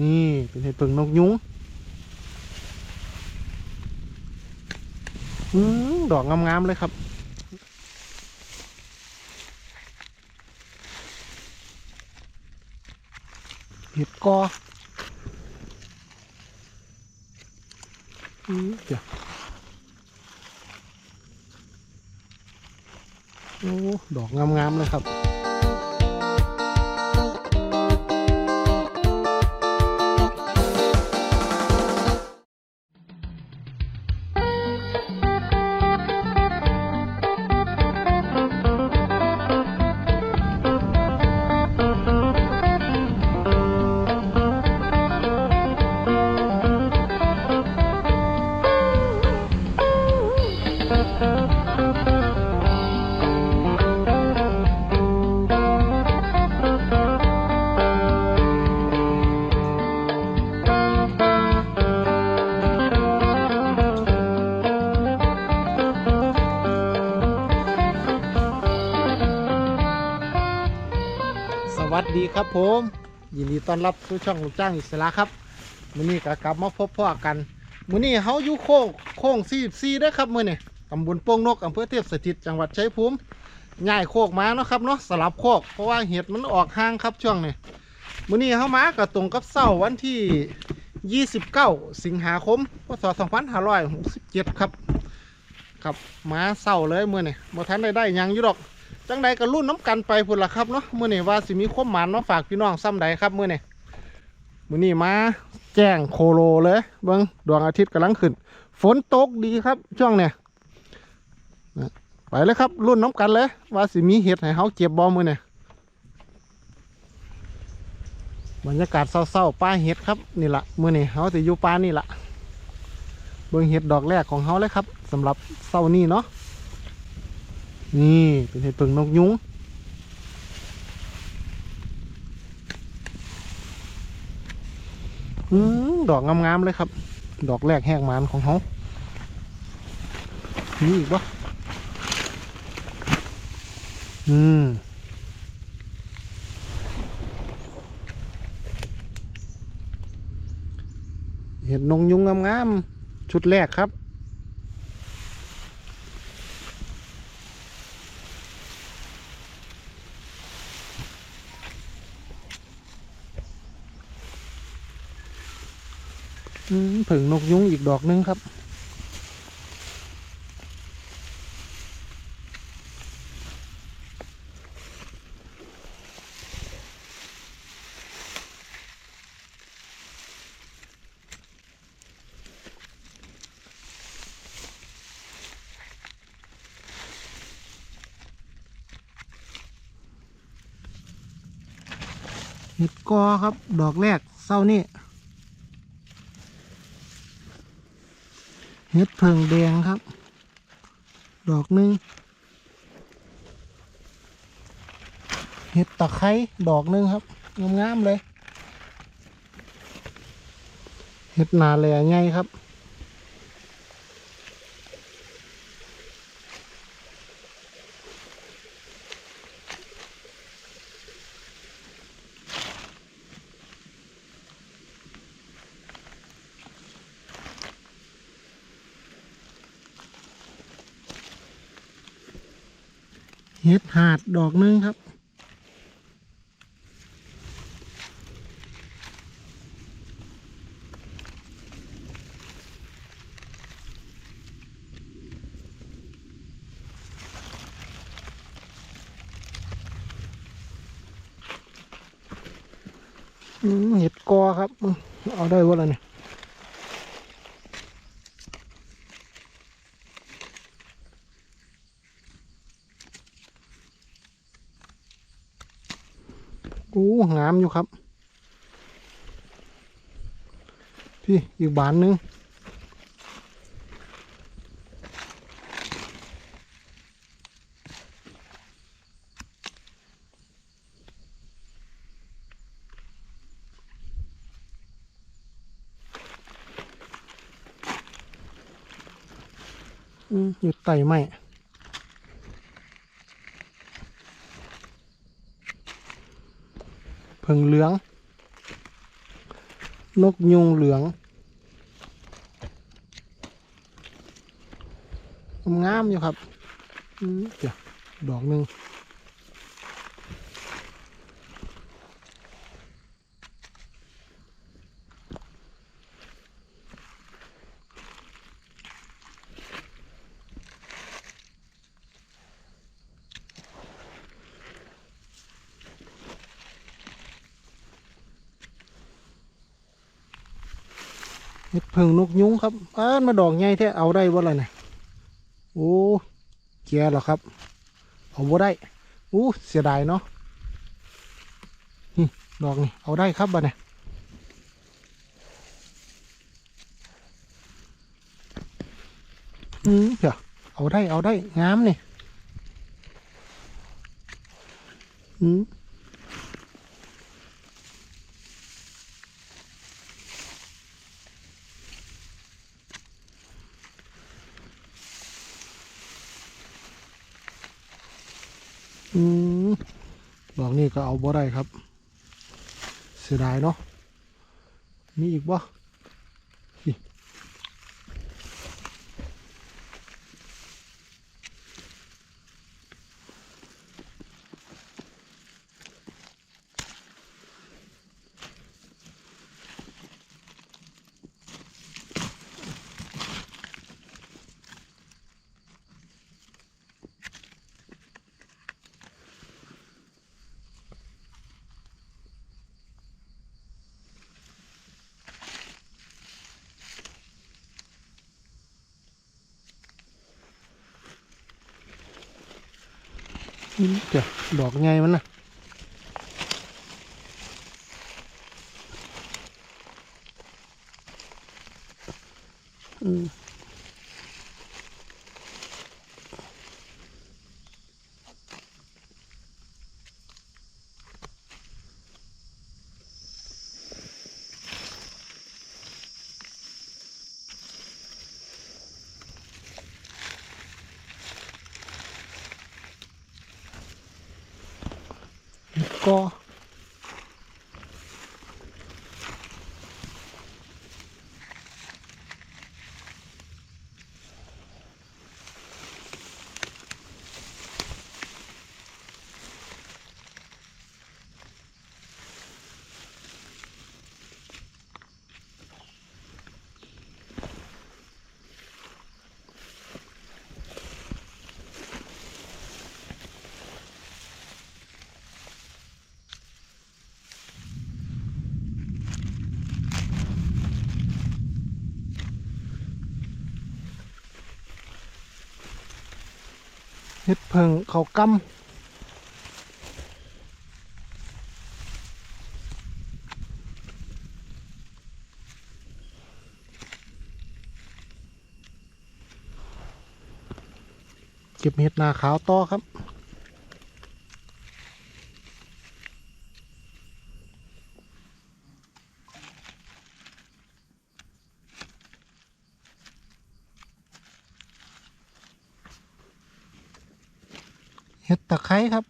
นี่เป็นเห็ดเปิงนกยุงอืมดอกงามๆเลยครับ เห็ดกออืมเดี๋ยวโอ้ดอกงามๆเลยครับ ดีครับผม ยินดีต้อนรับสู่ช่องลูกจ้างอิสระครับมื้อนี้ก็กลับมาพบพ่อกันมื้อนี้เฮาอยู่โค้งโค้ง44เด้ครับมื้อนี้ตำบลโป่งนกอำเภอเทพสถิตจังหวัดชัยภูมิย้ายโคกมาเนาะครับเนาะสลับโคกเพราะว่าเห็ดมันออกห่างครับช่วงนี้มื้อนี้เฮามาก็ตรงกับเสาร์วันที่ 29 สิงหาคมพศ2567 ครับครับมาเสาร์เลยมื้อนี้บ่ทันได้ได้หยังอยู่ดอก จังใดก็รุ่นน้ำกันไปพุ่นละครับเนาะมื้อนี้ว่าสิมีความหมานมาฝากพี่น้องซ้ำใดครับมื้อนี้มื้อนี้มาแจ้งโคโลเลยเบิ่งดวงอาทิตย์กำลังขึ้น ฝนตกดีครับช่วงเนี้ยไปเลยครับรุ่นน้ำกันเลย ว่าสิมีเห็ดให้เฮาเก็บบ่มื้อนี้บรรยากาศเศร้าๆป่าเห็ดครับนี่ละมือนี้เฮาสิอยู่ป่านี่ละเบิ่งเห็ดดอกแรกของเฮาเลยครับสำหรับเศร้านี้เนาะ นี่เป็นเห็ดเปิงนกยุงอืมดอกงามๆเลยครับ ดอกแรกแหกมันของเขานี่อีกปะอืมเห็ดนงยุงงามๆชุดแรกครับ ผึ่งนกยุงอีกดอกหนึงครับ เห็ดกอครับ ดอกแรกเศร้านี่ เห็ดเพิงแดงครับ ดอกหนึ่งเห็ดตะไคร้ดอกหนึ่งครับงามๆเลย เห็ดนาแหล่ไงครับ เห็ดหาดดอกหนึงครับ เห็ดกอครับ เอาได้วะล่ะเนี่ย โอ้งามอยู่ครับ พี่อีกบานหนึงอยู่ไต่ไม้ พิงเหลือง นกยุงเหลือง งามอยู่ครับเดี๋ยวดอกหนึ่ง เห็ดเพิงนกยุงครับอ้านมาดอกใหญ่แท้เอาได้บ่ล่ะเนี่ยโอ้แก่เหรอครับเอาบ่ได้อู้เสียดายเนาะนี่ดอกนี่เอาได้ครับบ่เนี่ยอืมเดี๋ยวเอาได้เอาได้งามนี่อืม อืมดอกนี่ก็เอาบ่ได้ครับ เสียดายเนาะมีอีกบ่ เดี๋ยวดอกไงมันนะอืม ก็ เห็ดเพิงเขากำเก็บเห็ดนาขาวต่อครับ ห็ดตะไคร้ครับ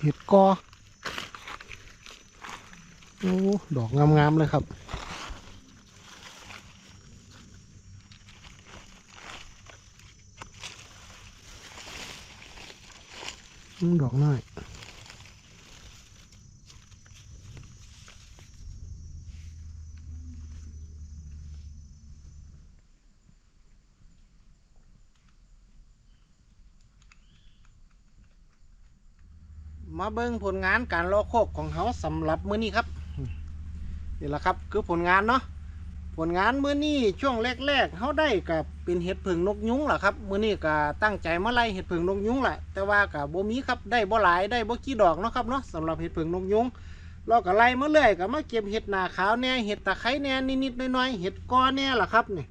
เห็ดกอ โอ้ ดอกงามๆเลยครับ ดอกน้อยมาเบิ่งผลงานการลอกโคกของเขาสำหรับมื้อนี้ครับ นี่แหละครับคือผลงานเนาะผลงานมื้อนี้ช่วงแรกๆเขาได้กับเป็นเห็ดผึ่งนกยุ้งแหละครับมื้อนี้ก็ตั้งใจมาไล่เห็ดผึ่งนกยุ้งแหละแต่ว่ากับโบมีครับได้บ่หลายได้บ่กี่ดอกเนาะครับเนาะสำหรับเห็ดผึ่งนกยุ้งเราก็ไล่มาเรื่อยก็มาเก็บเห็ดหนาขาวแน่เห็ดตะไคร้แน่นิดๆหน่อยๆเห็ดกอแน่ละครับนี่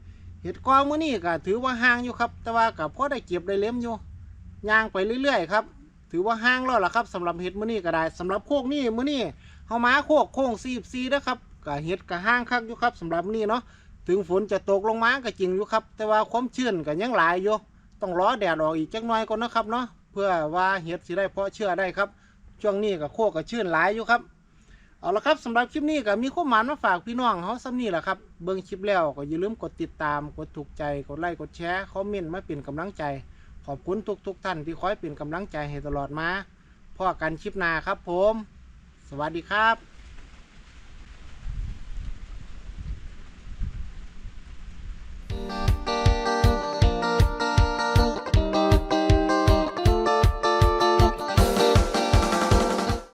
เห็ดกอมื้อนี้ก็ถือว่าห่างอยู่ครับ แต่ว่ากับพอได้เก็บได้เล้มอยู่ย่างไปเรื่อยๆครับถือว่าห่างแล้วล่ะครับสำหรับเห็ดมื้อนี้ก็ได้สำหรับโคกนี่มื้อนี้เฮามาโคกโค้ง44นะครับ ก็เห็ดก็ห่างคักอยู่ครับสำหรับนี้เนาะถึงฝนจะตกลงมาก็จริงอยู่ครับ แต่ว่าความชื้นก็ยังหลายอยู่ต้องรอแดดออกอีกจักหน่อยก่อนนะครับเนาะเพื่อว่าเห็ดสิได้เพาะเชื้อได้ครับ ช่วงนี้ก็โคกก็ชื้นหลายอยู่ครับเอาละครับสำหรับคลิปนี้ก็มีข้อมูลมาฝากพี่น้องเขาซ้ำนี่แหละครับเบิ่งคลิปแล้วก็อย่าลืมกดติดตามกดถูกใจกดไลค์กดแชร์คอมเมนต์มาเป็นกำลังใจ ขอบคุณทุกๆทท่านที่คอยเป็นกำลังใจให้ตลอดมาพ่อกันคลิปหน้าครับผม สวัสดีครับ